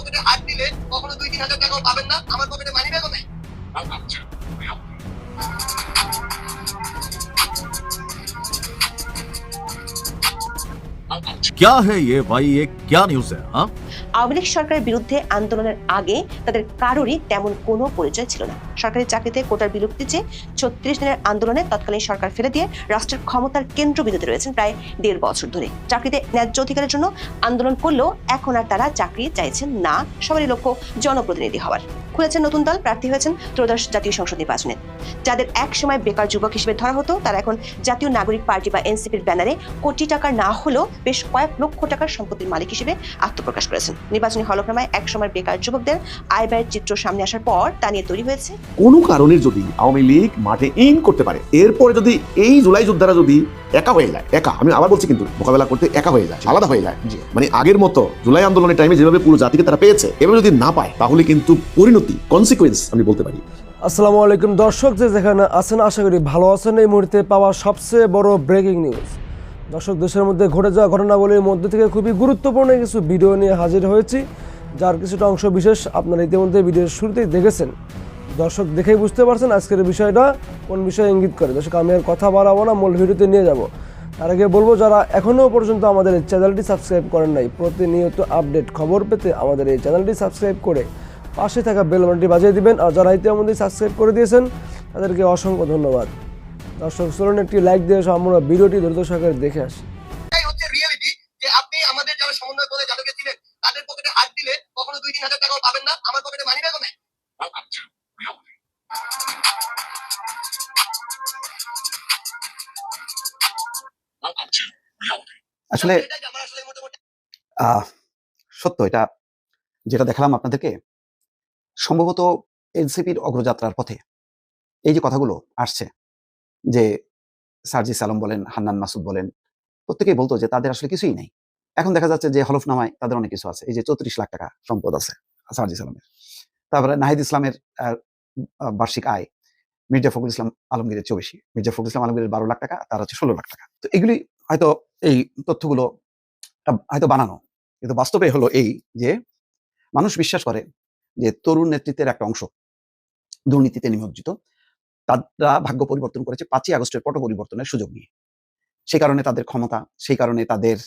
পকেটে হাত দিলে কখনো দুই তিন হাজার টাকাও পাবেন না আমার পকেটে মানি ব্যাগও নেই क्या है ये भाई ये क्या न्यूज है हाँ আওয়ামী লীগ সরকারের বিরুদ্ধে আন্দোলনের আগে তাদের কারোরই তেমন কোনো পরিচয় ছিল না সরকারি চাকরিতে কোটার বিলুপ্তি চেয়ে ছত্রিশ দিনের আন্দোলনে তৎকালীন সরকার ফেলে দিয়ে রাষ্ট্রের ক্ষমতার কেন্দ্রবিন্দুতে রয়েছেন প্রায় দেড় বছর ধরে। চাকরিতে ন্যায্য অধিকারের জন্য আন্দোলন করলেও এখন আর তারা চাকরি চাইছেন না, সবারই লক্ষ্য জনপ্রতিনিধি হওয়ার। খুলেছেন নতুন দল, প্রার্থী হয়েছেন ত্রয়োদশ জাতীয় সংসদ নির্বাচনে। যাদের এক সময় বেকার যুবক হিসেবে ধরা হতো, তারা এখন জাতীয় নাগরিক পার্টি বা এনসিপির ব্যানারে কোটি টাকা না হলেও বেশ কয়েক লক্ষ টাকার সম্পত্তির মালিক হিসেবে আত্মপ্রকাশ করেছেন। নির্বাচনী হলফনামায় এক সময় বেকার যুবকদের আয় ব্যয়ের চিত্র সামনে আসার পর তা নিয়ে তৈরি হয়েছে কোনো কারণে যদি আওয়ামী লীগ মাঠে ইন করতে পারে এরপরে যদি এই জুলাই যোদ্ধারা যদি একা হয়ে যায় একা আমি আবার বলছি কিন্তু মোকাবেলা করতে একা হয়ে যায় আলাদা হয়ে যায়। মানে আগের মতো জুলাই আন্দোলনের টাইমে যেভাবে পুরো জাতিকে তারা পেয়েছে এভাবে যদি না পায় তাহলে কিন্তু পরিণতি কনসিকুয়েন্স আমি বলতে পারি। আসসালামু আলাইকুম দর্শক যে যেখানে আছেন আশা করি ভালো আছেন। এই মুহূর্তে পাওয়া সবচেয়ে বড় ব্রেকিং নিউজ দর্শক দেশের মধ্যে ঘটে যাওয়া ঘটনাবলীর মধ্যে থেকে খুবই গুরুত্বপূর্ণ কিছু ভিডিও নিয়ে হাজির হয়েছি যার কিছুটা অংশ বিশেষ আপনারা ইতিমধ্যে ভিডিওর শুরুতেই দেখেছেন। দর্শক দেখেই বুঝতে পারছেন আজকের বিষয়টা, কোন বিষয়ে ইঙ্গিত করে। দর্শক, আমি আর কথা বাড়াবো না, মূল ভিডিওতে নিয়ে যাব। তার আগে বলব, যারা এখনও পর্যন্ত আমাদের এই চ্যানেলটি সাবস্ক্রাইব করেন নাই, প্রতিনিয়ত আপডেট খবর পেতে আমাদের এই চ্যানেলটি সাবস্ক্রাইব করে পাশে থাকা বেল বাটনটি বাজিয়ে দিবেন। আর যারা ইতিমধ্যে সাবস্ক্রাইব করে দিয়েছেন, তাদেরকে অসংখ্য ধন্যবাদ। দর্শক, চলুন একটি লাইক দিয়ে আমরা ভিডিওটি দ্রুত সহকারে দেখে আসি। আসলে সত্য এটা যেটা দেখালাম আপনাদেরকে, সম্ভবত এনসিপির অগ্রযাত্রার পথে এই যে কথাগুলো আসছে যে সার্জি সালাম বলেন, হান্নান মাসুদ বলেন, প্রত্যেকেই বলতো যে তাদের আসলে কিছুই নেই। এখন দেখা যাচ্ছে যে হলফনামায় তাদের অনেক কিছু আছে। এই যে চৌত্রিশ লাখ টাকা সম্পদ আছে সার্জি সালামের। তারপরে নাহিদ ইসলামের বার্ষিক আয় মির্জা ফখরুল ইসলাম আলমগীরের চেয়ে বেশি। মির্জা ফখরুল ইসলাম আলমগীরের বারো লাখ টাকা, তার হচ্ছে ষোলো লাখ টাকা। তো এগুলি হয়তো এই তথ্যগুলো হয়তো বানানো। কিন্তু বাস্তবে হলো এই যে, মানুষ বিশ্বাস করে যে তরুণ নেতৃত্বের একটা অংশ দুর্নীতিতে নিমজ্জিত, তারা ভাগ্য পরিবর্তন করেছে পাঁচই আগস্টের পট পরিবর্তনের সুযোগ নিয়ে। সেই কারণে তাদের ক্ষমতা, সেই কারণে তাদের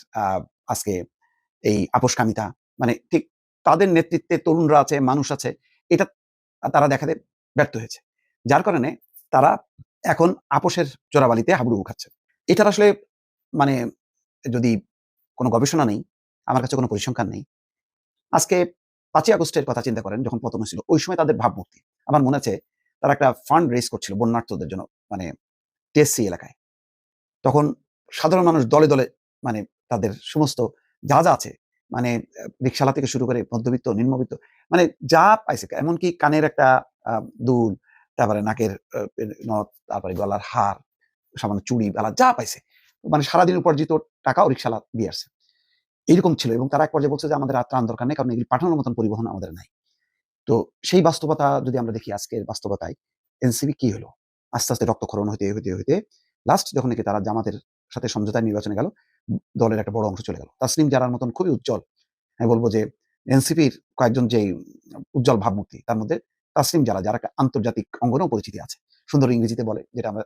আজকে এই আপোষকামিতা মানে ঠিক তাদের নেতৃত্বে তরুণরা আছে, মানুষ আছে, এটা তারা দেখাতে ব্যর্থ হয়েছে। যার কারণে তারা এখন আপোষের চোরাবালিতে হাবুডুবু খাচ্ছে। এটা আসলে মানে যদি কোনো গবেষণা নেই, আমার কাছে কোনো পরিসংখ্যান নেই, আজকে পাঁচই আগস্টের কথা চিন্তা করেন যখন পতন ছিল ওই সময় তাদের ভাবমূর্তি। আমার মনে আছে তারা একটা ফান্ড রেজ করছিল বন্যার্থদের জন্য মানে টিএসসি এলাকায়। তখন সাধারণ মানুষ দলে দলে মানে তাদের সমস্ত যা যা আছে মানে রিক্সালা থেকে শুরু করে মধ্যবিত্ত, নিম্নবিত্ত মানে যা পাইছে, এমনকি কানের একটা দুল, তারপরে নাকের নথ, তারপরে গলার হার, সামান্য চুড়ি, বেলা, যা পাইছে। মানে সারাদিন উপার্জিত টাকাও রিক্সালা দিয়ে আসছে। এইরকম ছিল এবং তারা এক পর্যায়ে বলছে যে, আমাদের আর ত্রাণ দরকার নেই কারণ এগুলি পাঠানোর মতন পরিবহন আমাদের নাই। তো সেই বাস্তবতা যদি আমরা দেখি আজকের বাস্তবতায়, এনসিবি কি হলো? আস্তে আস্তে রক্তক্ষরণ হইতে হইতে হইতে লাস্ট যখন নাকি তারা জামাতের সাথে সমঝোতায় নির্বাচনে গেল, দলের একটা বড় অংশ চলে গেল। তাসলিম জারার মতন খুবই উজ্জ্বল, আমি বলব যে এনসিপির কয়েকজন যে উজ্জ্বল ভাবমূর্তি, তার মধ্যে তাসলিম জারা যারা একটা আন্তর্জাতিক অঙ্গনেও পরিচিতি আছে। সুন্দর ইংরেজিতে বলে, যেটা আমরা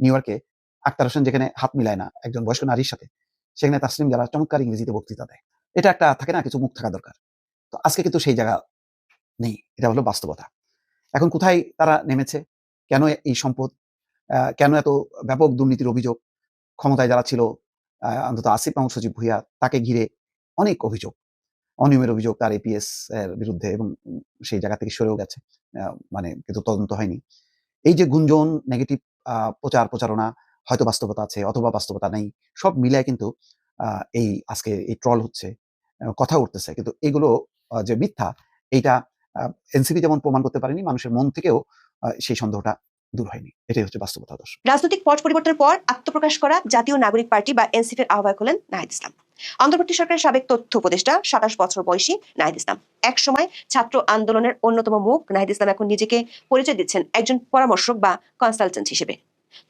নিউ ইয়র্কে আক্তার হোসেন যেখানে হাত মিলায় না, একজন বয়স্ক নারীর সাথে সেখানে তাসলিম যারা চমৎকার ইংরেজিতে বক্তৃতা দেয়। এটা একটা থাকে না, কিছু মুখ থাকা দরকার। তো আজকে কিন্তু সেই জায়গা নেই। এটা হলো বাস্তবতা। এখন কোথায় তারা নেমেছে? কেন এই সম্পদ কেন এত ব্যাপক দুর্নীতির অভিযোগ? ক্ষমতায় যারা ছিল অন্তত আসিফ মাহমুদ সচিব ভুইয়া, তাকে ঘিরে অনেক অভিযোগ। অনিয়মের অভিযোগ তার এপিএস এর বিরুদ্ধে এবং সেই জায়গা থেকে সরেও গেছে। মানে কিন্তু তদন্ত হয়নি। এই যে গুঞ্জন নেগেটিভ প্রচার প্রচারণা হয়তো বাস্তবতা আছে অথবা বাস্তবতা নেই। সব মিলায় কিন্তু এই আজকে এই ট্রল হচ্ছে কথা উঠতেছে। কিন্তু এগুলো যে মিথ্যা, এইটা এনসিপি যেমন প্রমাণ করতে পারেনি। মানুষের মন থেকেও সেই সন্দেহটা দূর হয়নি। এটাই হচ্ছে বাস্তবতা দর্শক রাজনৈতিক পট পরিবর্তনের পর আত্মপ্রকাশ করা জাতীয় নাগরিক পার্টি বা এনসিপির আহ্বায়ক হলেন নাহিদ ইসলাম। অন্তর্বর্তী সরকারের সাবেক তথ্য উপদেষ্টা, সাতাশ বছর বয়সী নাহিদ ইসলাম। এক সময় ছাত্র আন্দোলনের অন্যতম মুখ, নাহিদ ইসলাম এখন নিজেকে পরিচয় দিচ্ছেন একজন পরামর্শক বা কনসালটেন্ট হিসেবে।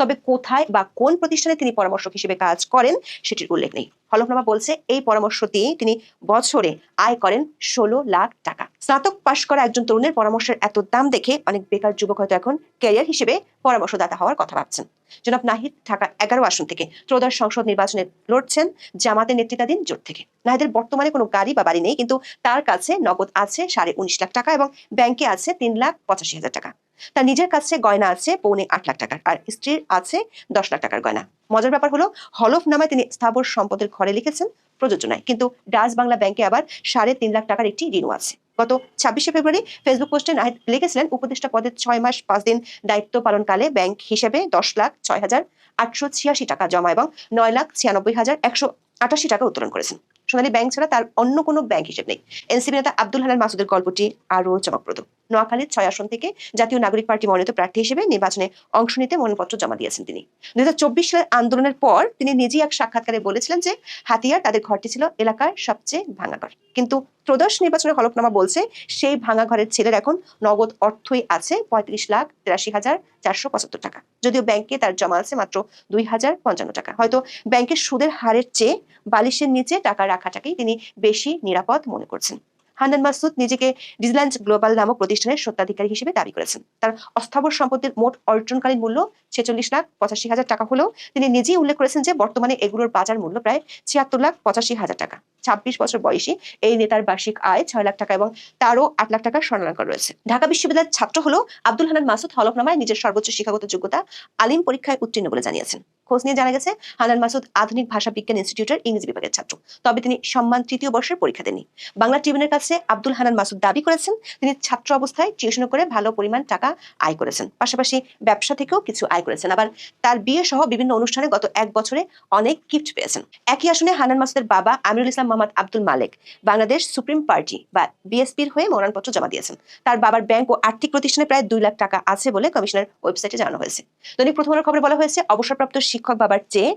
তবে কোথায় বা কোন প্রতিষ্ঠানে তিনি পরামর্শক হিসেবে কাজ করেন সেটির উল্লেখ নেই। হলফনামা বলছে, এই পরামর্শ দিয়ে তিনি বছরে আয় করেন ষোলো লাখ টাকা। স্নাতক পাশ করা একজন তরুণের পরামর্শের এত দাম দেখে অনেক বেকার যুবক হয়তো এখন ক্যারিয়ার হিসেবে পরামর্শদাতা হওয়ার কথা ভাবছেন। জনাব নাহিদ ঢাকা এগারো আসন থেকে ত্রয়োদশ সংসদ নির্বাচনে লড়ছেন জামাতের নেতৃত্বাধীন জোট থেকে। নাহিদের বর্তমানে কোনো গাড়ি বা বাড়ি নেই, কিন্তু তার কাছে নগদ আছে সাড়ে উনিশ লাখ টাকা এবং ব্যাংকে আছে তিন লাখ পঁচাশি হাজার টাকা। তার নিজের কাছে গয়না আছে, পৌনে আট লাখ টাকার, আর স্ত্রীর আছে দশ লাখ টাকার গয়না। মজার ব্যাপার হলো হলফনামায় তিনি স্থাবর সম্পদের ঘরে লিখেছেন প্রযোজনায় কিন্তু ডাচ বাংলা ব্যাংকে আবার সাড়ে তিন লাখ টাকার একটি ঋণও আছে। গত ছাব্বিশে ফেব্রুয়ারি ফেসবুক পোস্টে নাহিদ লিখেছিলেন, উপদেষ্টা পদে ছয় মাস পাঁচ দিন দায়িত্ব পালনকালে ব্যাংক হিসেবে দশ লাখ ছয় হাজার আটশো ছিয়াশি টাকা জমা এবং নয় লাখ ছিয়ানব্বই হাজার একশো আটাশি টাকা উত্তোলন করেছেন। সোনালী ব্যাংক ছাড়া তার অন্য কোনো ব্যাংক হিসেব নেই। এনসিপি নেতা আব্দুল হানান মাসুদের গল্পটি আরও চমকপ্রদ। নোয়াখালীর ছয় আসন থেকে জাতীয় নাগরিক পার্টি মনোনীত প্রার্থী হিসেবে নির্বাচনে অংশ নিতে মনোনয়নপত্র জমা দিয়েছেন তিনি। দুই হাজার চব্বিশ সালের আন্দোলনের পর তিনি নিজেই এক সাক্ষাৎকারে বলেছিলেন যে, হাতিয়ার তাদের ঘরটি ছিল এলাকার সবচেয়ে ভাঙা ঘর। কিন্তু প্রদর্শ নির্বাচনের হলফনামা বলছে, সেই ভাঙা ঘরের ছেলের এখন নগদ অর্থই আছে পঁয়ত্রিশ লাখ তিরাশি হাজার চারশো পঁচাত্তর টাকা। যদিও ব্যাংকে তার জমা আছে মাত্র দুই হাজার পঞ্চান্ন টাকা। হয়তো ব্যাংকের সুদের হারের চেয়ে বালিশের নিচে টাকা রাখাটাকেই তিনি বেশি নিরাপদ মনে করছেন। হান্নান মাসুদ নিজেকে ডিজল্যান্ড গ্লোবাল নামক প্রতিষ্ঠানের সত্যাধিকারী হিসেবে দাবি করেছেন। তার অস্থাবর সম্পত্তির মোট অর্জনকালীন মূল্য ছেচল্লিশ লাখ পঁচাশি হাজার টাকা হলেও তিনি নিজেই উল্লেখ করেছেন যে বর্তমানে এগুলোর বাজার মূল্য প্রায় ছিয়াত্তর লাখ পঁচাশি হাজার টাকা। ছাব্বিশ বছর বয়সী এই নেতার বার্ষিক আয় ছয় লাখ টাকা এবং তারও আট লাখ টাকার স্বর্ণালঙ্কার রয়েছে। ঢাকা বিশ্ববিদ্যালয়ের ছাত্র হলেও আব্দুল হানান মাসুদ হলফনামায় নিজের সর্বোচ্চ শিক্ষাগত যোগ্যতা আলিম পরীক্ষায় উত্তীর্ণ বলে জানিয়েছেন। খোঁজ নিয়ে জানা গেছে, হানান মাসুদ আধুনিক ভাষা বিজ্ঞান ইনস্টিটিউটের ইংরেজি বিভাগের ছাত্র। তবে তিনি সম্মান তৃতীয় বর্ষের পরীক্ষা দেননি। বাংলা ট্রিবিউনের কাছে আব্দুল হানান মাসুদ দাবি করেছেন, তিনি ছাত্র অবস্থায় টিউশন করে ভালো পরিমাণ টাকা আয় করেছেন। পাশাপাশি ব্যবসা থেকেও কিছু আয় করেছেন। আবার তার বিয়ে সহ বিভিন্ন অনুষ্ঠানে গত এক বছরে অনেক গিফট পেয়েছেন। একই আসনে হানান মাসুদের বাবা আমিরুল ইসলাম মোহাম্মদ আব্দুল মালেক বাংলাদেশ সুপ্রিম পার্টি বা বিএসপির হয়ে মনোনয়নপত্র জমা দিয়েছেন। তার বাবার ব্যাংক ও আর্থিক প্রতিষ্ঠানে প্রায় দুই লাখ টাকা আছে বলে কমিশনের ওয়েবসাইটে জানানো হয়েছে। দৈনিক প্রথম খবরে বলা হয়েছে, অবসরপ্রাপ্ত শিক্ষক বাবার চেয়ে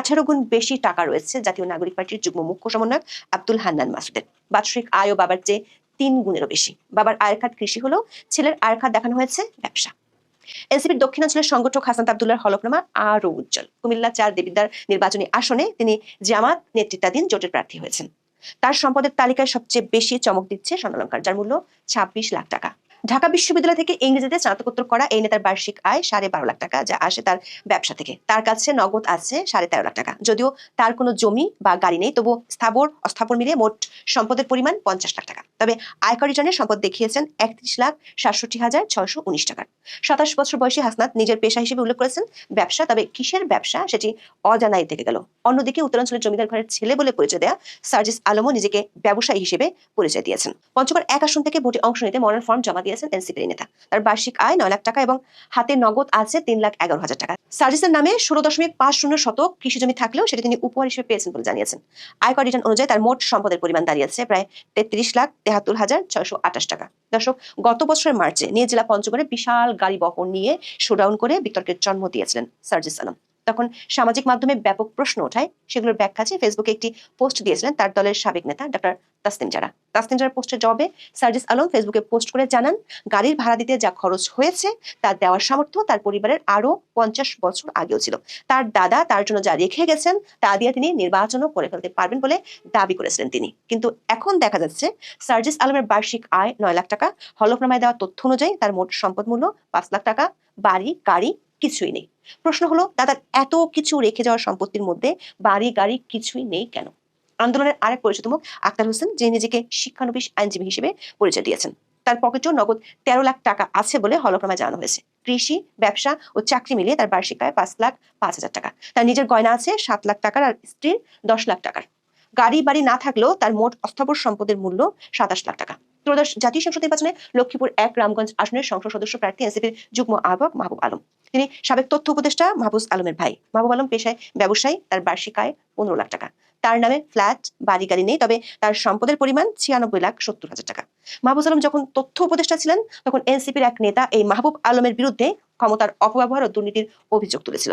আঠারো গুণ বেশি টাকা রয়েছে জাতীয় নাগরিক পার্টির যুগ্ম মুখ্য সমন্বয়ক আব্দুল হান্নান মাসুদের। বাৎসরিক আয়ও বাবার চেয়ে তিন গুণেরও বেশি। বাবার আয়ের খাত কৃষি হলেও ছেলের আয়ের খাত দেখানো হয়েছে ব্যবসা। এনসিপির দক্ষিণাঞ্চলের সংগঠক হাসান আবদুল্লার হলফনামা আরও উজ্জ্বল। কুমিল্লা চার দেবিদ্বার নির্বাচনী আসনে তিনি জামাত নেতৃত্বাধীন জোটের প্রার্থী হয়েছেন। তার সম্পদের তালিকায় সবচেয়ে বেশি চমক দিচ্ছে স্বর্ণালঙ্কার, যার মূল্য ছাব্বিশ লাখ টাকা। ঢাকা বিশ্ববিদ্যালয় থেকে ইংরেজিতে স্নাতকোত্তর করা এই নেতার বার্ষিক আয় সাড়ে বারো লাখ টাকা, যা আসে তার ব্যবসা থেকে। তার কাছে নগদ আছে সাড়ে তেরো লাখ টাকা। যদিও তার কোনো জমি বা গাড়ি নেই তবু স্থাবর, অস্থাবর মিলিয়ে মোট সম্পদের পরিমাণ পঞ্চাশ লাখ টাকা। তবে আয়কর রিটার্নের সম্পদ দেখিয়েছেন একত্রিশ লাখ সাতষট্টি হাজার ছয়শো উনিশ টাকার। সাতাশ বছর বয়সী হাসনাত নিজের পেশা হিসেবে উল্লেখ করেছেন ব্যবসা, তবে কিসের ব্যবসা সেটি অজানাই থেকে গেল। অন্যদিকে উত্তরাঞ্চলের জমিদার ঘরের ছেলে বলে পরিচয় দেয়া সার্জিস আলমও নিজেকে ব্যবসায়ী হিসেবে পরিচয় দিয়েছেন। পঞ্চগড় এক আসন থেকে ভোটে অংশ নিতে মনোনয়ন ফর্ম জমা দিয়েছেন এনসিপির নেতা। তার বার্ষিক আয় নয় লাখ টাকা এবং হাতে নগদ আছে তিন লাখ এগারো হাজার টাকা। সার্জিসের নামে ষোলো দশমিক পাঁচ শূন্য শতক কৃষি জমি থাকলেও সেটি তিনি উপহার হিসেবে পেয়েছেন বলে জানিয়েছেন। আয়কর রিটার্ন অনুযায়ী তার মোট সম্পদের পরিমাণ দাঁড়িয়েছে প্রায় তেত্রিশ লাখ তেহাত্তর হাজার ছয়শো আঠাশ টাকা। দর্শক, গত বছরের মার্চে নিয়ে জেলা পঞ্চগড়ে বিশাল গাড়ি বহন নিয়ে শোডাউন করে বিতর্কের জন্ম দিয়েছিলেন সার্জিস আলম। তখন সামাজিক মাধ্যমে ব্যাপক প্রশ্ন ওঠায়, সেগুলোর ব্যাখ্যা চেয়ে ফেসবুকে একটি পোস্ট দিয়েছিলেন তার দলের সাবেক নেতা ডক্টর তাসনিম জারা। তাসনিম জারার পোস্টের জবাবে সার্জিস আলম ফেসবুকে পোস্ট করে জানান, গাড়ির ভাড়া দিতে যা খরচ হয়েছে, তা দেওয়ার সামর্থ্য তার পরিবারের আরও পঞ্চাশ বছর আগেও ছিল। তার দাদা তার জন্য যা রেখে গেছেন, তা দিয়ে তিনি নির্বাচনও করে ফেলতে পারবেন বলে দাবি করেছিলেন তিনি। কিন্তু এখন দেখা যাচ্ছে, সার্জিস আলমের বার্ষিক আয় নয় লাখ টাকা, হলফনামায় দেওয়া তথ্য অনুযায়ী তার মোট সম্পদ মূল্য পাঁচ লাখ টাকা, বাড়ি, গাড়ি কিছুই নেই। প্রশ্ন হলো দাদার এত কিছু রেখে যাওয়ার সম্পত্তির মধ্যে বাড়ি, গাড়ি কিছুই নেই কেন? আন্দোলনের আরেক পরিচিত মুখ আক্তার হোসেন, যিনি নিজেকে শিক্ষানবিশ আইনজীবী হিসেবে পরিচয় দিয়েছেন। তার পকেটেও নগদ তেরো লাখ টাকা আছে বলে হলফনামায় জানানো হয়েছে। কৃষি, ব্যবসা ও চাকরি মিলিয়ে তার বার্ষিক আয় পাঁচ লাখ পাঁচ হাজার টাকা। তার নিজের গয়না আছে সাত লাখ টাকার আর স্ত্রীর দশ লাখ টাকার। গাড়ি, বাড়ি না থাকলেও তার মোট অস্থাবর সম্পদের মূল্য সাতাশ লাখ টাকা। ত্রয়োদশ জাতীয় সংসদ নির্বাচনে লক্ষ্মীপুর এক, রামগঞ্জ আসনের সংসদ সদস্য প্রার্থী এনসিপির যুগ্ম আহ্বায়ক মাহবুব আলম। তিনি সাবেক তথ্য উপদেষ্টা মাহবুজ আলমের ভাই। মাহবুব আলম পেশায় ব্যবসায়ী, তার বার্ষিক আয় পনেরো লাখ টাকা। তার নামে ফ্ল্যাট, বাড়ি গাড়ি নেই, তবে তার সম্পদের পরিমাণ ছিয়ানব্বই লাখ সত্তর হাজার টাকা। মাহবুজ আলম যখন তথ্য উপদেষ্টা ছিলেন, তখন এনসিপির এক নেতা এই মাহবুব আলমের বিরুদ্ধে ক্ষমতার অপব্যবহার ও দুর্নীতির অভিযোগ তুলেছিল।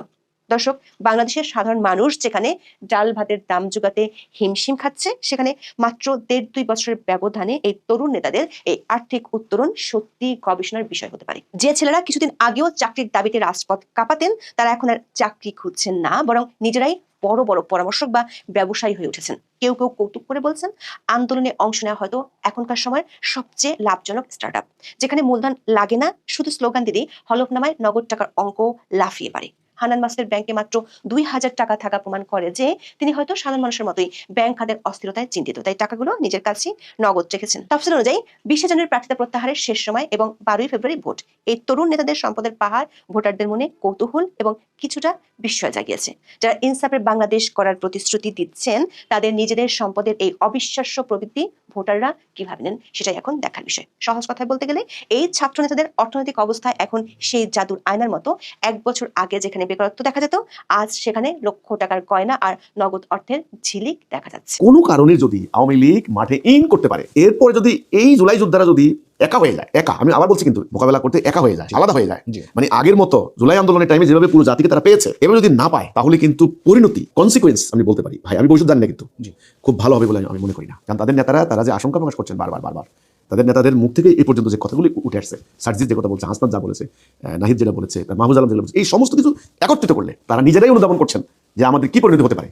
দর্শক, বাংলাদেশের সাধারণ মানুষ যেখানে ডাল ভাতের দাম জোগাতে হিমশিম খাচ্ছে, সেখানে মাত্র দেড় দুই বছরের ব্যবধানে এই তরুণ নেতাদের এই আর্থিক উত্তরণ সত্যি গবেষণার বিষয় হতে পারে। যে ছেলেরা কিছুদিন আগেও চাকরির দাবিতে রাজপথ কাঁপাতেন, তারা এখন আর চাকরি খুঁজছেন না, বরং নিজেরাই বড় বড় পরামর্শক বা ব্যবসায়ী হয়ে উঠেছেন। কেউ কেউ কৌতুক করে বলছেন, আন্দোলনে অংশ নেওয়া হয়তো এখনকার সময়ের সবচেয়ে লাভজনক স্টার্ট যেখানে মূলধন লাগে না, শুধু স্লোগান দিলেই হলফনামায় নগদ টাকার অঙ্ক লাফিয়ে পারে হানান মাসুদের ব্যাংকে মাত্র দুই হাজার টাকা থাকা প্রমাণ করে যে তিনি হয়তো সাধারণ মানুষের মতোই ব্যাংক খাতের অস্থিরতায় চিন্তিত। তাই টাকাগুলো নিজের কাছেই নগদ রেখেছেন। তফসিল অনুযায়ী, বিশে জানুয়ারি প্রার্থিতা প্রত্যাহারের শেষ সময় এবং বারোই ফেব্রুয়ারি ভোট। এই তরুণ নেতাদের সম্পদের পাহাড়, ভোটারদের মনে কৌতূহল এবং কিছুটা বিস্ময় জাগিয়েছে। যারা ইনসাফের বাংলাদেশ করার প্রতিশ্রুতি দিচ্ছেন, তাদের নিজেদের সম্পদের এই অবিশ্বাস্য প্রবৃত্তি ভোটাররা কীভাবে নেন সেটাই এখন দেখার বিষয়। সহজ কথায় বলতে গেলে, এই ছাত্র নেতাদের অর্থনৈতিক অবস্থা এখন সেই জাদুর আয়নার মতো। এক বছর আগে যেখানে বেকারত্ব দেখা যেত আজ সেখানে লক্ষ টাকার গয়না আর নগদ অর্থের ঝিলিক দেখা যাচ্ছে। কোনো কারণে যদি আওয়ামী লীগ মাঠে ইন করতে পারে এরপরে যদি এই জুলাই যোদ্ধারা যদি একা হয়ে যায় একা আমি আবার বলছি কিন্তু মোকাবেলা করতে একা হয়ে যায় আলাদা হয়ে যায়। মানে আগের মতো জুলাই আন্দোলনের টাইমে যেভাবে পুরো জাতিকে তারা পেয়েছে এবার যদি না পায় তাহলে কিন্তু পরিণতি কনসিকুয়েন্স আমি বলতে পারি। ভাই আমি বৈশুদ্ধ জানি না কিন্তু খুব ভালো হবে বলে আমি- আমি মনে করি না। কারণ তাদের নেতারা তারা যে আশঙ্কা প্রকাশ করছেন বারবার বারবার। তাদের নেতাদের মুখ থেকে এই পর্যন্ত যে কথাগুলি উঠে আসছে সার্জিৎ যে কথা বলছে হাসনাত যা বলেছে নাহিদ যেটা বলেছে তার মাহবুজ আলম যেটা বলেছে এই সমস্ত কিছু একত্রিত করলে তারা নিজেরাই অনুধাবন করছেন যে আমাদের কি পরিণতি হতে পারে।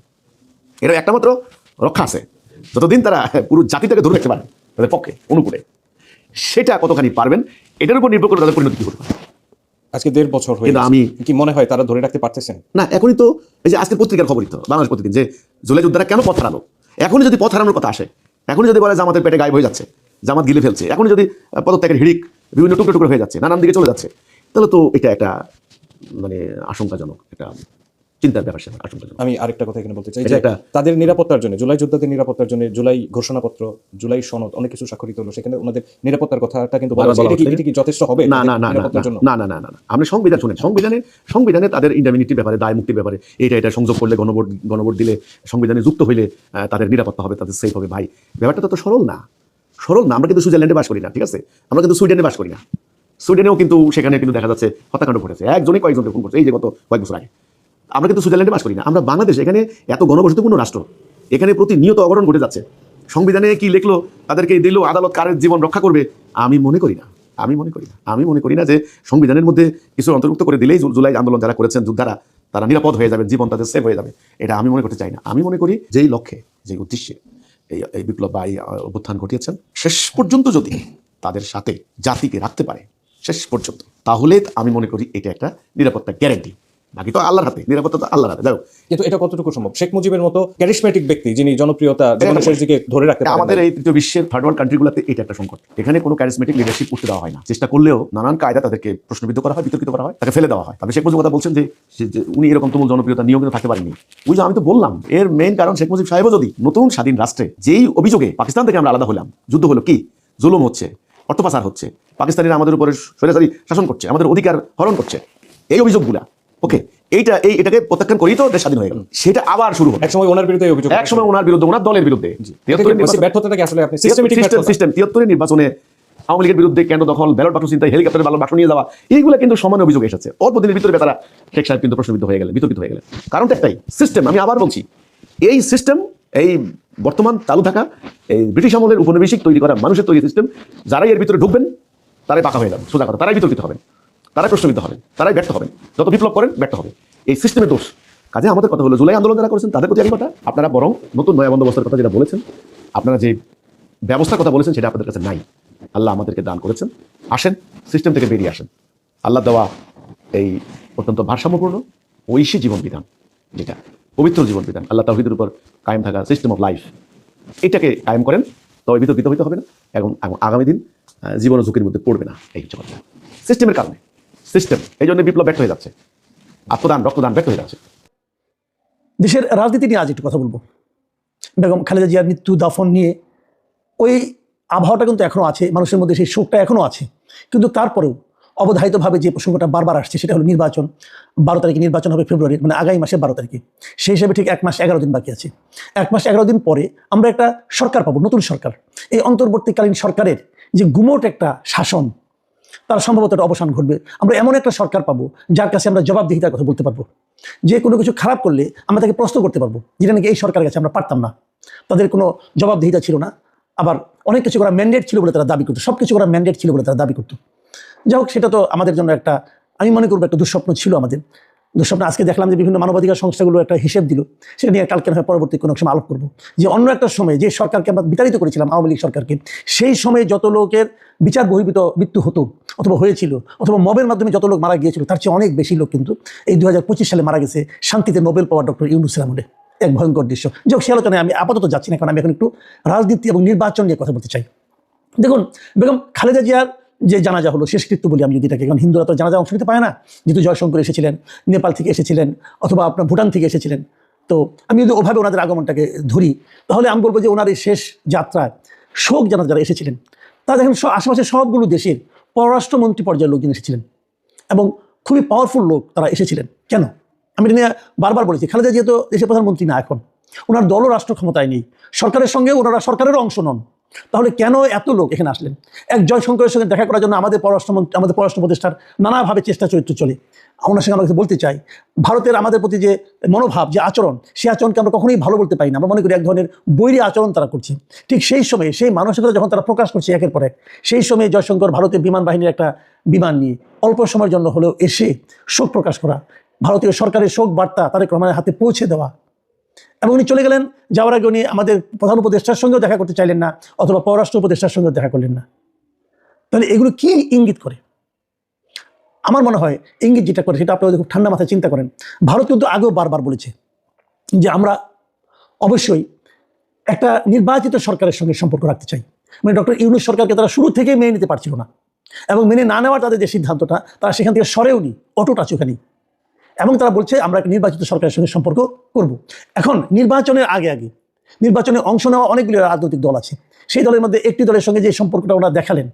এর একটা মাত্র রক্ষা আছে। যতদিন তারা পুরো জাতিটাকে ধরে রাখতে পারেন তাদের পক্ষে অনুকূলে। সেটা কতখানি পারবেন এটার উপর নির্ভর করে তাদের পরিণতি কি হতে পারে। আজকে দেড় বছর হয়ে আমি- কি মনে হয় তারা ধরে রাখতে পারতেছেন? না এখনই তো এই যে আজকের পত্রিকার খবরই তো বাংলাদেশ প্রতিদিন যে জুলাই যোদ্ধারা কেন পথ হারালো? এখনই যদি পথ হারানোর কথা আসে এখনই যদি বলে যে আমাদের পেটে গায়েব হয়ে যাচ্ছে জামাত গিলে ফেলছে। এখনই যদি পদত্যাগের হিড়িক বিভিন্ন টুকরো টুকরো হয়ে যাচ্ছে নানান দিকে চলে যাচ্ছে তাহলে তো এটা একটা মানে আশঙ্কাজনক একটা চিন্তার ব্যাপার আশঙ্কাজনক। আমি আরেকটা কথা এখানে বলতে চাই যে তাদের নিরাপত্তার জন্য জুলাই যোদ্ধাদের নিরাপত্তার জন্য জুলাই ঘোষণাপত্র জুলাই সনদ অনেক কিছু স্বাক্ষরিত হলো সেখানে ওনাদের নিরাপত্তার কথাটা কিন্তু বলা এটা কি যথেষ্ট হবে না না না না না না না আপনি সংবিধান শুনেন সংবিধানে সংবিধানে তাদের ইন্ডামিনিটির ব্যাপারে দায় মুক্তির ব্যাপারে এটা এটা সংযোগ করলে গণভোট গণভোট দিলে সংবিধানে যুক্ত হইলে তাদের নিরাপত্তা হবে তাদের সেফ হবে। ভাই ব্যাপারটা তো সরল না। সরল না, আমরা কিন্তু সুইজারল্যান্ডে বাস করি না, ঠিক আছে? আমরা কিন্তু সুইডেনে বাস করি না। সুইডেনেও কিন্তু সেখানে কিন্তু দেখা যাচ্ছে হত্যাকাণ্ড ঘটেছে। একজনই কয়েকজনকে ফোন করছে, এই যে গত কয়েক বছর আগে। আমরা কিন্তু সুইজারল্যান্ডে বাস করি না। আমরা বাংলাদেশ, এখানে এত গণবসতিপূর্ণ রাষ্ট্র, এখানে প্রতিনিয়ত অঘটন ঘটে যাচ্ছে। সংবিধানে কি লিখলো, তাদেরকে দিল আদালত কারের জীবন রক্ষা করবে, আমি মনে করি না। আমি মনে করি না। আমি মনে করি না যে সংবিধানের মধ্যে কিছু অন্তর্ভুক্ত করে দিলেই জুলাই আন্দোলন যারা করেছেন যোদ্ধারা, তারা নিরাপদ হয়ে যাবে, জীবন তাদের সেভ হয়ে যাবে। এটা আমি মনে করতে চাই না। আমি মনে করি যেই লক্ষ্যে, যেই উদ্দেশ্যে এই এই বিপ্লব বা এই অভ্যুত্থান ঘটিয়েছেন। শেষ পর্যন্ত যদি তাদের সাথে জাতিকে রাখতে পারে, শেষ পর্যন্ত, তাহলে আমি মনে করি এটা একটা নিরাপত্তা গ্যারেন্টি বাকি তো আল্লাহর হাতে নিরাপত্তা তো আল্লাহর হাতে। যাই কিন্তু এটা কতটুকু সম্ভব? শেখ মুজিবের মতো ক্যারিসমেটিক ব্যক্তি যিনি জনপ্রিয়তা দিকে ধরে রাখতে আমাদের এই তৃতীয় বিশ্বের থার্ড ওয়ার্ল্ড কান্ট্রিগুলোতে এটা একটা সংকট। এখানে কোনো ক্যারিসমেটিক লিডারশিপ উঠতে দেওয়া হয় না। চেষ্টা করলেও নানান কায়দা তাদেরকে প্রশ্নবিদ্ধ করা হয় বিতর্কিত করা হয় তাকে ফেলে দেওয়া হয়। তবে শেখ মুজিব কথা বলছেন যে উনি এরকম তুমুল জনপ্রিয়তা নিয়েও কিন্তু থাকতে পারেননি। ওই যে আমি তো বললাম এর মেইন কারণ শেখ মুজিব সাহেবও যদি নতুন স্বাধীন রাষ্ট্রে যেই অভিযোগে পাকিস্তান থেকে আমরা আলাদা হলাম যুদ্ধ হলো কি? জুলুম হচ্ছে অর্থ পাচার হচ্ছে পাকিস্তানিরা আমাদের উপরে স্বৈরাচারী শাসন করছে আমাদের অধিকার হরণ করছে। এই অভিযোগগুলা ওকে এইটা এই এটাকে প্রত্যাখ্যান করেই তো দেশ স্বাধীন হয়ে গেল। সেটা আবার শুরু হবে। এক সময় ওনার বিরুদ্ধে অভিযোগ এক সময় ওনার বিরুদ্ধে ওনার দলের বিরুদ্ধে। তিয়াত্তরের ব্যর্থতাটাকে আসলে আপনি সিস্টেম তিয়াত্তরের নির্বাচনে আওয়ামী লীগের বিরুদ্ধে দখল ব্যালট বাক্স চিন্তায় হেলিকপ্টারের ব্যালট বাক্স নিয়ে যাওয়া এইগুলো কিন্তু সমান অভিযোগ এসেছে। অল্প দিনের ভিতরে বেতারা শেখ সাহেব কিন্তু প্রশ্নবিদ্ধ হয়ে গেলেন বিতর্কিত হয়ে গেলেন। কারণটা একটাই সিস্টেম আমি আবার বলছি এই সিস্টেম এই বর্তমান চালু থাকা এই ব্রিটিশ আমলের উপনিবেশিক তৈরি করা মানুষের তৈরি সিস্টেম যারাই এর ভিতরে ঢুকবেন তারাই পাকা হয়ে যাবে সোজা কথা তারাই বিতর্কিত হবেন। তারাই প্রশ্নবিদ্ধ হবেন, তারাই ব্যর্থ হবেন। যত বিপ্লব করেন, ব্যর্থ হবে এই সিস্টেমের দোষ। কাজে আমাদের কথা হলো, জুলাই আন্দোলন যারা করেছেন, তাদের প্রতি একই কথা আপনারা বরং নতুন নয়া বন্দোবস্তের কথা যেটা বলেছেন, আপনারা যে ব্যবস্থার কথা বলেছেন, সেটা আপনাদের কাছে নাই। আল্লাহ আমাদেরকে দান করেছেন। আসেন, সিস্টেম থেকে বেরিয়ে আসেন। আল্লাহ দেওয়া এই অত্যন্ত ভারসাম্যপূর্ণ, ঐশী জীবন বিধান যেটা পবিত্র জীবন বিধান আল্লাহ তাহিদের উপর কায়েম থাকা সিস্টেম অফ লাইফ এটাকে কায়েম করেন তবে বিতর্কিত হবে না, এবং আগামী দিন জীবন ঝুঁকির মধ্যে পড়বে না। এই হচ্ছে কথা। সিস্টেমের কারণে। সিস্টেম এই জন্য বিপ্লব ব্যর্থ হয়ে যাচ্ছে। আত্মদান, রক্তদান ব্যর্থ হয়ে যাচ্ছে। দেশের রাজনীতি নিয়ে আজ একটু কথা বলব। বেগম খালেদা জিয়ার মৃত্যু দাফন নিয়ে ওই আবহাওয়াটা কিন্তু এখনও আছে, মানুষের মধ্যে সেই শোকটা এখনও আছে। কিন্তু তারপরেও অবধারিতভাবে যে প্রসঙ্গটা বারবার আসছে, সেটা হলো নির্বাচন। বারো তারিখে নির্বাচন হবে ফেব্রুয়ারি মানে আগামী মাসের বারো তারিখে। সেই হিসাবে ঠিক এক মাস এগারো দিন বাকি আছে। এক মাস এগারো দিন পরে আমরা একটা সরকার পাবো, নতুন সরকার। এই অন্তর্বর্তীকালীন সরকারের যে গুমোট একটা শাসন তার সম্ভবত একটা অবসান ঘটবে। আমরা এমন একটা সরকার পাবো, যার কাছে আমরা জবাবদিহিতার কথা বলতে পারব। যে কোনো কিছু খারাপ করলে আমরা তাকে প্রশ্ন করতে পারব, যেটা নাকি এই সরকারের কাছে আমরা পারতাম না। তাদের কোনো জবাবদিহিতা ছিল না। আবার অনেক কিছু করা ম্যান্ডেট ছিল বলে তারা দাবি করতো সব কিছু করা ম্যান্ডেট ছিল বলে তারা দাবি করতো। যাই হোক, সেটা তো আমাদের জন্য একটা, আমি মনে করব একটা দুঃস্বপ্ন ছিল আমাদের। দুঃস্বপ্ন, আজকে দেখলাম যে বিভিন্ন মানবাধিকার সংস্থাগুলো একটা হিসেব দিল, সেটা নিয়ে কালকে হয় পরবর্তী কোনো সময় আলোপ করব। যে অন্য একটা সময় যে সরকারকে আমরা বিতাড়িত করেছিলাম, আওয়ামী লীগ সরকারকে, সেই সময়ে যত লোকের বিচার বহির্ভূত মৃত্যু হতো, অথবা হয়েছিল, অথবা মবের মাধ্যমে যত লোক মারা গিয়েছিল, তার চেয়ে অনেক বেশি লোক কিন্তু এই দু হাজার পঁচিশ সালে মারা গেছে শান্তিতে নোবেল পাওয়া ডক্টর ইউনুসের আমলে এক ভয়ঙ্কর দৃশ্য। যোগ সে আলোচনায় আমি আপাতত যাচ্ছি না, কারণ আমি এখন একটু রাজনীতি এবং নির্বাচন নিয়ে কথা বলতে চাই। দেখুন, বেগম খালেদা জিয়ার যে জানাজা হলো শেষকৃত্য বলি আমি যদি এটাকে কারণ হিন্দুরা তো জানাজা অংশ নিতে পারে না। যেহেতু জয়শঙ্কর এসেছিলেন, নেপাল থেকে এসেছিলেন, অথবা আপনার ভুটান থেকে এসেছিলেন, তো আমি যদি ওভাবে ওনাদের আগমনটাকে ধরি, তাহলে আমি বলব যে ওনার এই শেষ যাত্রায় শোক জানা যারা এসেছিলেন, তারা দেখেন আশেপাশের সবগুলো দেশের পররাষ্ট্রমন্ত্রী পর্যায়ের লোকজন এসেছিলেন এবং খুবই পাওয়ারফুল লোক তারা এসেছিলেন। কেন? আমি এটা নিয়ে বারবার বলেছি, খালেদা যেহেতু দেশের প্রধানমন্ত্রী না এখন। ওনার দলও রাষ্ট্র ক্ষমতায় নেই। সরকারের সঙ্গে ওনারা সরকারেরও অংশ নন। তাহলে কেন এত লোক এখানে আসলেন? এক জয়শঙ্করের সঙ্গে দেখা করার জন্য আমাদের পররাষ্ট্রমন্ত্রী আমাদের পররাষ্ট্র প্রতিষ্ঠার নানাভাবে চেষ্টা চরিত্র চলে। ওনার সঙ্গে আমরা বলতে চাই। ভারতের আমাদের প্রতি যে মনোভাব, যে আচরণ সেই আচরণকে আমরা কখনোই ভালো বলতে পারি না। আমরা মনে করি এক ধরনের বৈরী আচরণ তারা করছে। ঠিক সেই সময়ে, সেই মানসিকতা যখন তারা প্রকাশ করছে একের পর এক, সেই সময়ে জয়শঙ্কর ভারতের বিমান বাহিনীর একটা বিমান নিয়ে অল্প সময়ের জন্য হলেও এসে শোক প্রকাশ করা, ভারতীয় সরকারের শোক বার্তা তাদের রহমানের হাতে পৌঁছে দেওয়া এবং উনি চলে গেলেন, যাওয়ার আগে উনি আমাদের প্রধান উপদেষ্টার সঙ্গেও দেখা করতে চাইলেন না, অথবা পররাষ্ট্র উপদেষ্টার সঙ্গেও দেখা করলেন না। তাহলে এগুলো কি ইঙ্গিত করে? আমার মনে হয় ইঙ্গিত যেটা করে সেটা আপনারা খুব ঠান্ডা মাথায় চিন্তা করেন। ভারত কিন্তু আগেও বারবার বলেছে যে আমরা অবশ্যই একটা নির্বাচিত সরকারের সঙ্গে সম্পর্ক রাখতে চাই। মানে ডক্টর ইউনুস সরকারকে তারা শুরু থেকে মেনে নিতে পারছিল না। এবং মেনে না নেওয়ার তাদের যে সিদ্ধান্তটা, তারা সেখান থেকে সরেও নি অটোট আছে ওখানেই। এবং তারা বলছে, আমরা নির্বাচিত সরকারের সঙ্গে সম্পর্ক করব। এখন নির্বাচনের আগে আগে, নির্বাচনে অংশ নেওয়া অনেকগুলি রাজনৈতিক দল আছে। সেই দলের মধ্যে একটি দলের সঙ্গে যে সম্পর্কটা ওনারা দেখালেন,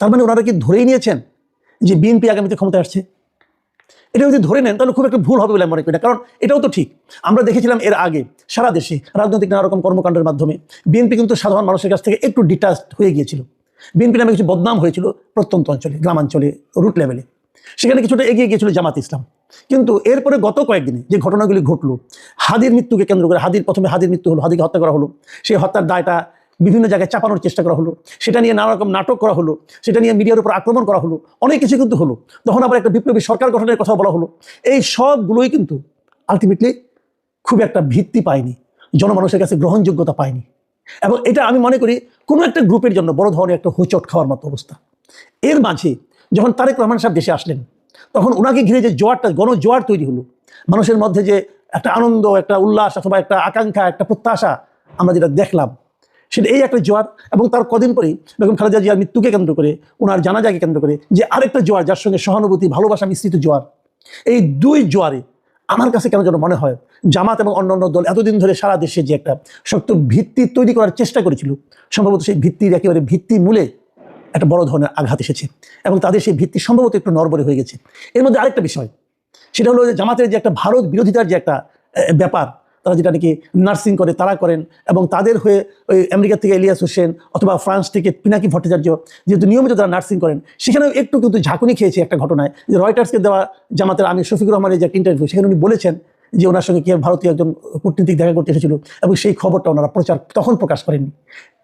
তার মানে ওনারা কি ধরেই নিয়েছেন যে বিএনপি আগামীতে ক্ষমতায় আসছে? এটা যদি ধরে নেন, তাহলে খুব একটা ভুল হবে বলে মনে করি না। কারণ এটাও তো ঠিক, আমরা দেখেছিলাম এর আগে সারা দেশে রাজনৈতিক নানা রকম কর্মকাণ্ডের মাধ্যমে বিএনপি কিন্তু সাধারণ মানুষের কাছ থেকে একটু ডিটাচড হয়ে গিয়েছিল। বিএনপি নামে কিছু বদনাম হয়েছিল প্রত্যন্ত অঞ্চলে, গ্রামাঞ্চলে রুট লেভেলে সেখানে কিছুটা এগিয়ে গিয়েছিল জামাত ইসলাম। কিন্তু এরপরে গত কয়েকদিনে যে ঘটনাগুলি ঘটলো, হাদির মৃত্যুকে কেন্দ্র করে, হাদির প্রথমে হাদির মৃত্যু হলো, হাদিকে হত্যা করা হলো সেই হত্যার দায়টা বিভিন্ন জায়গায় চাপানোর চেষ্টা করা হলো, সেটা নিয়ে নানা রকম নাটক করা হলো, সেটা নিয়ে মিডিয়ার উপর আক্রমণ করা হলো, অনেক কিছু কিন্তু হলো। তখন আবার একটা বিপ্লবী সরকার গঠনের কথা বলা হলো। এই সবগুলোই কিন্তু আলটিমেটলি খুব একটা ভিত্তি পায়নি, জনমানুষের কাছে গ্রহণযোগ্যতা পায়নি। এবং এটা আমি মনে করি কোনো একটা গ্রুপের জন্য বড় ধরনের একটা হোচট খাওয়ার মতো অবস্থা। এর মাঝে যখন তারেক রহমান সাহেব দেশে আসলেন তখন ওনাকে ঘিরে যে জোয়ারটা, গণজোয়ার তৈরি হলো। মানুষের মধ্যে যে একটা আনন্দ, একটা উল্লাস অথবা একটা আকাঙ্ক্ষা, একটা প্রত্যাশা আমরা যেটা দেখলাম, সেটা এই একটা জোয়ার এবং তার কদিন পরেই বেগম খালেদা জিয়ার মৃত্যুকে কেন্দ্র করে ওনার জানাজাকে কেন্দ্র করে যে আরেকটা জোয়ার, যার সঙ্গে সহানুভূতি, ভালোবাসা মিশ্রিত জোয়ার, এই দুই জোয়ারে আমার কাছে কেন যেন মনে হয়, জামাত এবং অন্যান্য দল এতদিন ধরে সারা দেশে যে একটা শক্ত ভিত্তি তৈরি করার চেষ্টা করেছিল, সম্ভবত সেই ভিত্তির একেবারে ভিত্তি মূলে একটা বড় ধরনের আঘাত এসেছে এবং তাদের সেই ভিত্তি সম্ভবত একটু নরবরে হয়ে গেছে। এর মধ্যে আরেকটা বিষয়, সেটা হলো জামাতের যে একটা ভারত বিরোধিতার যে একটা ব্যাপার, তারা যেটা নাকি নার্সিং করে, তারা করেন এবং তাদের হয়ে ওই আমেরিকা থেকে এলিয়াস হোসেন অথবা ফ্রান্স থেকে পিনাকি ভট্টাচার্য যেহেতু নিয়মিত তারা নার্সিং করেন, সেখানেও একটু কিন্তু ঝাঁকুনি খেয়েছে একটা ঘটনায় যে রয়টার্সকে দেওয়া জামাতের আমির শফিকুর রহমানের যে একটা ইন্টারভিউ সেখানে উনি বলেছেন যে ওনার সঙ্গে কি ভারতীয় একজন কূটনীতিক দেখা করতে এসেছিল এবং সেই খবরটা ওনারা প্রচার তখন প্রকাশ করেননি।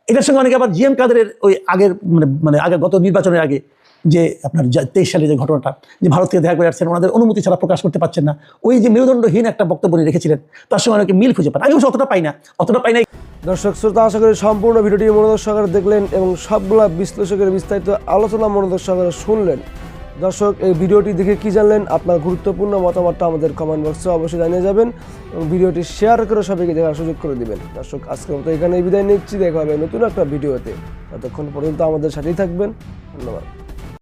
এটার সঙ্গে অনেকে আবার জিএম কাদের ওই আগের মানে মানে আগে গত নির্বাচনের আগে যে আপনার তেইশ সালে যে ঘটনাটা, যে ভারত থেকে দেখা করে আসছেন, ওনাদের অনুমতি ছাড়া প্রকাশ করতে পারছেন না। ওই যে মেরুদণ্ডহীন একটা বক্তব্য নিয়ে রেখেছিলেন, তার সঙ্গে অনেকে মিল খুঁজে পান। অবশ্য অতটা পাই না, অতটা পাই না দর্শক, শ্রোতা, আশা করি সম্পূর্ণ ভিডিওটি মনোদর্শকের দেখলেন এবং সবগুলা বিশ্লেষকের বিস্তারিত আলোচনা মনোদর্শকের শুনলেন। দর্শক, এই ভিডিওটি দেখে কি জানলেন? আপনার গুরুত্বপূর্ণ মতামতটা আমাদের কমেন্ট বক্সে অবশ্যই জানিয়ে যাবেন এবং ভিডিওটি শেয়ার করে সবাইকে দেখার সুযোগ করে দিবেন। দর্শক, আজকের মতো এখানে বিদায় নিচ্ছি। দেখা হবে নতুন একটা ভিডিওতে। ততক্ষণ পর্যন্ত আমাদের সাথেই থাকবেন। ধন্যবাদ।